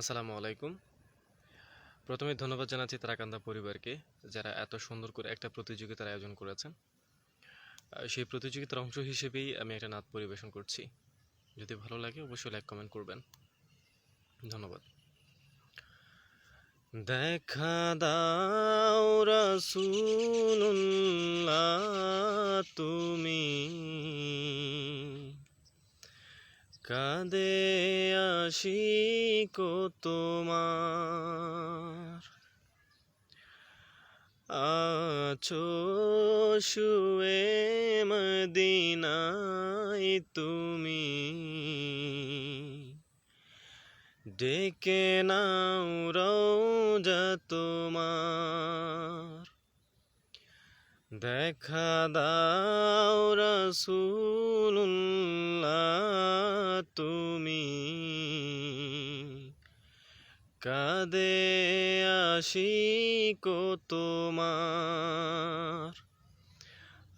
আসসালামু আলাইকুম। প্রথমে ধন্যবাদ জানাচ্ছি তারাকান্দা পরিবারকে যারা এত সুন্দর করে একটা প্রতিযোগিতার আয়োজন করেছেন। সেই প্রতিযোগিতার অংশ হিসেবেই আমি একটা নাচ পরিবেশন করছি। যদি ভালো লাগে অবশ্যই লাইক কমেন্ট করবেন। ধন্যবাদ। দেখা দাও রাসূলুল্লাহ, তুমি কাঁদে আশিক তোমার। আছো শুয়ে মদিনায় তুমি। ডেকে নাও রওজা তোমার। দেখা দাও রাসূলুল্লাহ তুমি। কাঁদে আশিক তোমার।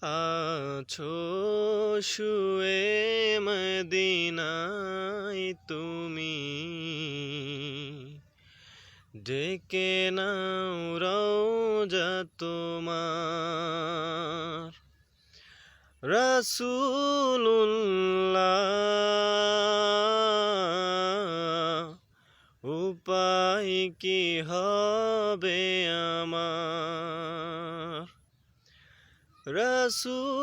আছো শুয়ে মদিনায় তুমি। ডেকে নাও রওজা তোমার। রাসূলুল্লাহ উপায় কি হবে আমার? রাসূলুল্লাহ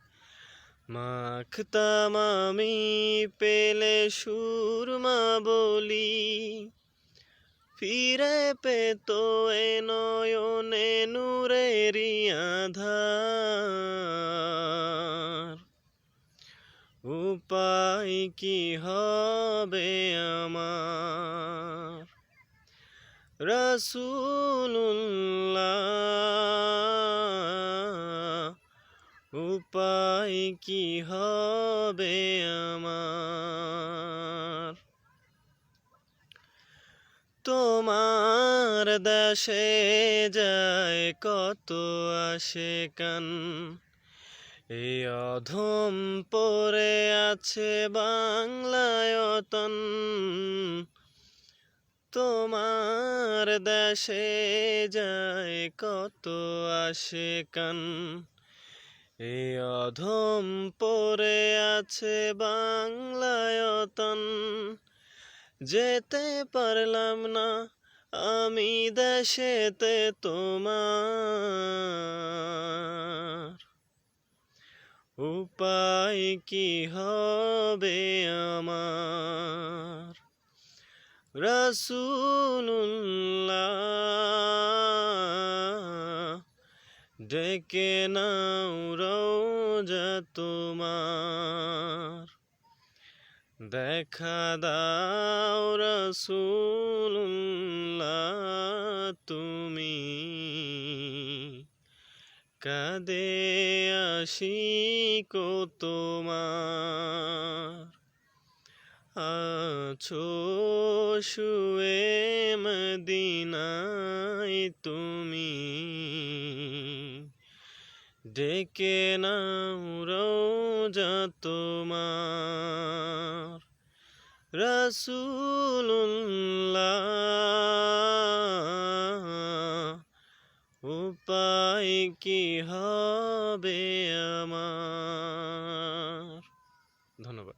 মাখতাম আমি পেলে সুরমা বলি। ফিরে পেত এ নয়নে নূরেরি আধার। উপায় কি হবে আমার? রাসূলুল্লাহ উপায় কি হবে আমার? তোমার দেশে যায় কত আসে কান এই অধম পরে আছে বাংলায়তন তোমার দেশে যায় কত আসে কান অধম পরে আছে বাংলায়তন যেতে পারলাম না আমি দেশেতে তোমার। উপায় কি হবে আমার? রাসূলুল্লাহ ডেকে নাও রওজা তোমার। দেখা দাও রাসূলুল্লাহ তুমি। কাঁদে আশিক তোমার। আছো শুয়ে মদিনায় তুমি। ডেকে নাও রোজা তোমার রসুল্লাহ উপায় কি হবে আমার? ধন্যবাদ।